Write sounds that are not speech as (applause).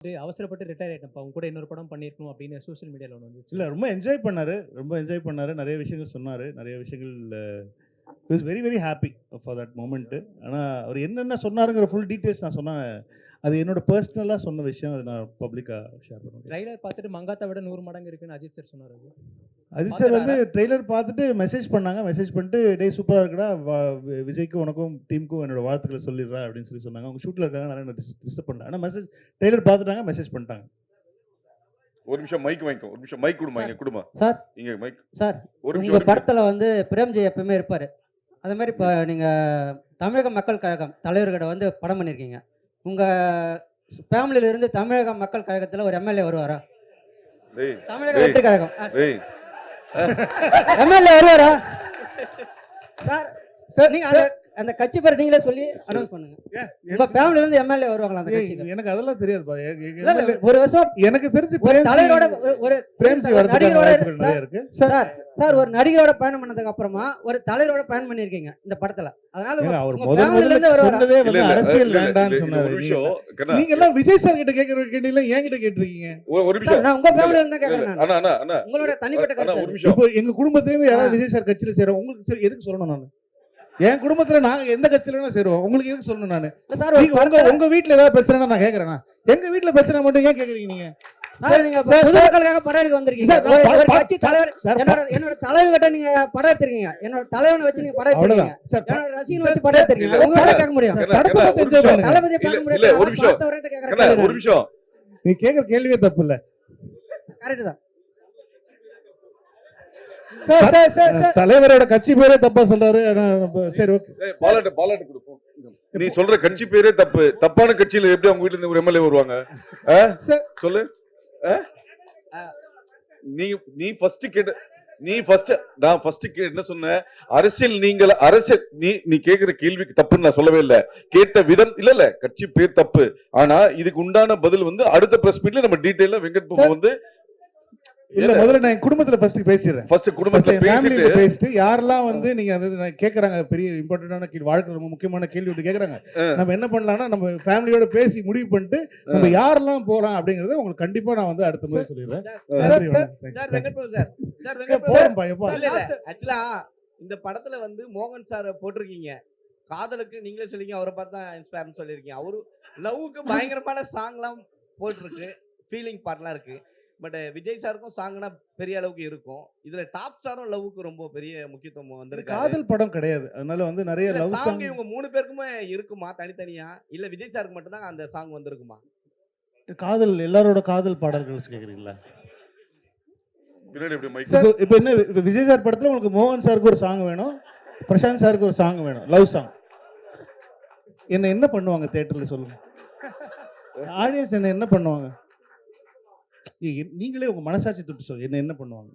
அவசரப்பட்டு ரிட்டையர் ஆயிட்டேன்ப்பா. அவங்க கூட இன்னொரு படம் பண்ணியிருக்கணும் அப்படின்னு சோஷியல் மீடியாவில் ஒன்று வந்துச்சு. இல்லை ரொம்ப என்ஜாய் பண்ணார். ரொம்ப என்ஜாய் பண்ணார். நிறைய விஷயங்கள் சொன்னார். நிறைய விஷயங்கள் is very very happy for that moment ஆனால் அவர் என்னென்ன சொன்னாருங்கிற ஃபுல் டீட்டெயில்ஸ் நான் சொன்னேன். அது என்னோட பர்சனலாக சொன்ன விஷயம் அது நான் பப்ளிக்காக ஷேர் பண்ணுவேன். ட்ரைலர் பார்த்துட்டு மங்காத்தை விட நூறு மடங்கு இருக்குன்னு அஜித் சார் சொன்னார் அது. அஜித் சார் வந்து ட்ரெய்லர் பார்த்துட்டு மெசேஜ் பண்ணாங்க. மெசேஜ் பண்ணிட்டு டேய் சூப்பராக இருக்குடா. விஜய்க்கும் உனக்கும் டீமுக்கும் என்னோட வாழ்த்துக்களை சொல்லிடுறா அப்படின்னு சொல்லி சொன்னாங்க. அவங்க ஷூட்டில் இருக்காங்க. நிறைய டிஸ்டர்ப் பண்ணாங்க ஆனால் மெசேஜ் ட்ரெய்லர் பார்த்துட்டாங்க மெசேஜ் பண்ணிட்டாங்க. ஒரு நிமிஷம் மைக் வாங்கிக்கோ ஒரு நிமிஷம் மைக் கொடுமா இங்க கொடுமா. சார். இங்க மைக் சார் ஒரு நிமிஷம் உங்க ஒரு நிமிஷம். படத்துல வந்து பிரேம்ஜி எப்பவுமே இருப்பாரு. அதே மாதிரி இப்போ நீங்க தமிழக மக்கள் கழகம் தலைவர்கிட்ட வந்து படம் பண்ணியிருக்கீங்க உங்க ஃபேமிலியில இருந்து தமிழக மக்கள் கழகத்துல ஒரு எம்எல்ஏ வருவாரா? தமிழக. வெற்றி கழகம். எம்எல்ஏ வருவாரா? சார் சார் நீங்க அந்த கட்சி பேர் நீங்களே சொல்லி அனௌன்ஸ் பண்ணுங்க. உங்க ஃபேமிலில இருந்து எம்எல்ஏ வருவாங்களா அந்த கட்சிக்கு? எனக்கு அதெல்லாம் தெரியாதுப்பா ஒரு வருஷம் எனக்கு தெரிஞ்சு ஒரு தலைவரோட ஒரு- வரதுக்கான நடிகரோட சார், நிறைய இருக்கு. சார் சார் ஒரு நடிகரோட பயணம் பண்ணதுக்கு அப்புறமா ஒரு தலைவரோட பயணம் பண்ணிருக்கீங்க இந்த படத்துல. அதனால அவர் முதல்ல இருந்து சொன்னதே இல்ல வந்து அரசியல் வேண்டாம்னு சொன்னாரு. ஒரு நீங்க- எல்லாம் விஜய் சார் கிட்ட கேட்கற கேட்டீங்களா என்கிட்ட கேட்டிருக்கீங்க. ஒரு நிமிஷம். நான் உங்க ஃபேமிலில இருந்து கேக்குறேன் நான். அண்ணா. உங்களோட தனிப்பட்ட கருத்து நிமிஷம். இப்போ எங்க குடும்பத்துல இருந்து யாராவது. விஜய் சார் கட்சியில சேரும் உங்களுக்கு சரி, எதுக்கு சொல்லணும் நான்? என் குடும்பத்துல நாங்க எந்த கட்சியில வேணா சேருவோம். உங்களுக்கு எதுக்கு சொல்லணும் நானு? சார் உங்க உங்க வீட்ல ஏதாவது பிரச்சனை நான் கேக்குறேனா எங்க வீட்ல பிரச்சனை மட்டும் ஏன் கேக்குறீங்க நீங்க? தலைவர் என்னோட என்னோட தலைவர்கிட்ட நீங்க படம் எடுத்திருக்கீங்க. என்னோட தலைவனை வச்சு நீங்க படம் எடுத்திருக்கீங்க. சார் என்னோட ரசிகன் வச்சு படம் எடுத்திருக்கீங்க. கேட்க முடியும். இல்ல, பார்க்க முடியாது. ஒரு நிமிஷம். நீ கேக்குற கேள்வியே தப்பு இல்ல. கரெக்ட் தான். தலைவரோட கட்சி பேரே தப்பா சொல்றாரு. சரி ஓகே. பாலாட்டு பாலாட்டு கொடுப்போம். நீ சொல்ற கட்சி பேரே தப்பு. தப்பான கட்சியில எப்படி அவங்க வீட்ல இருந்து ஒரு எம்எல்ஏ வருவாங்க? சொல்லு? நீ நீ ஃபர்ஸ்ட் கேட்ட நீ ஃபர்ஸ்ட் நான் ஃபர்ஸ்ட் என்ன சொன்னேன்? அரசியல் நீங்கள் அரசியல் நீ நீ கேக்குற கேள்விக்கு தப்புன்னு நான் சொல்லவே இல்ல. கேட்ட விதம் இல்ல இல்ல. கட்சி பேர் தப்பு. ஆனா இதுக்கு உண்டான பதில் வந்து அடுத்த பிரஸ் மீட்ல நம்ம டீடைலா வெங்கட் வந்து இல்ல முதல்ல நான் குடும்பத்துல ஃபர்ஸ்ட் பேசிடுறேன். ஃபர்ஸ்ட் குடும்பத்துல பேசிட்டு பேசிட்டு யாரெல்லாம் வந்து நீங்க அது நான் கேக்குறாங்க பெரிய இம்பார்ட்டன்டான கேள்வி வாழ்க்கை ரொம்ப முக்கியமான கேள்வி ஒன்று கேக்குறாங்க. நம்ம என்ன பண்ணலாம்னா நம்ம ஃபேமிலியோட பேசி முடிவு பண்ணிட்டு நம்ம யாரெல்லாம் போறோம் அப்படிங்கறத உங்களுக்கு கண்டிப்பா நான் வந்து அடுத்த முறை சொல்லிடுறேன். Sir Venkat Prabhu sir sir ஆக்சுவலா இந்த படத்துல வந்து மோகன் சார் போட்டிருக்கீங்க. காதலுக்கு நீங்களே சொல்லிங்க அவரை பார்த்தா இன்ஸ்பயர்னு சொல்லியிருக்கீங்க. அவரு லவ்வுக்கு பயங்கரமான சாங்லாம் போட்டிருக்கு. ஃபீலிங் பார்ட்லாம் இருக்கு. பட் விஜய் சாருக்கும் சாங்னா பெரிய அளவுக்கு இருக்கும். இதுல டாப் ஸ்டாரும் லவ்வுக்கு ரொம்ப பெரிய முக்கியத்துவம் வந்திருக்காரு. காதல் படம் கிடையாது. அதனால வந்து நிறைய லவ் சாங் இவங்க மூணு பேருக்குமே இருக்குமா தனித்தனியா? இல்ல விஜய் சாருக்கு மட்டும் தான் அந்த சாங் வந்திருக்குமா? காதல் எல்லாரோட காதல் பாடல்கள் கேக்குறீங்களா? இப்போ இப்போ என்ன விஜய் சார் படத்துல உங்களுக்கு மோகன் சாருக்கு ஒரு சாங் வேணும் பிரசாந்த் சாருக்கு ஒரு சாங் வேணும் லவ் சாங் என்ன என்ன பண்ணுவாங்க தியேட்டர்ல சொல்லுங்க? (laughs) ஆடியன்ஸ் என்ன என்ன பண்ணுவாங்க? நீங்களே உங்க மனசாட்சி தொட்டு சொல்லுங்க என்ன என்ன பண்ணுவாங்க?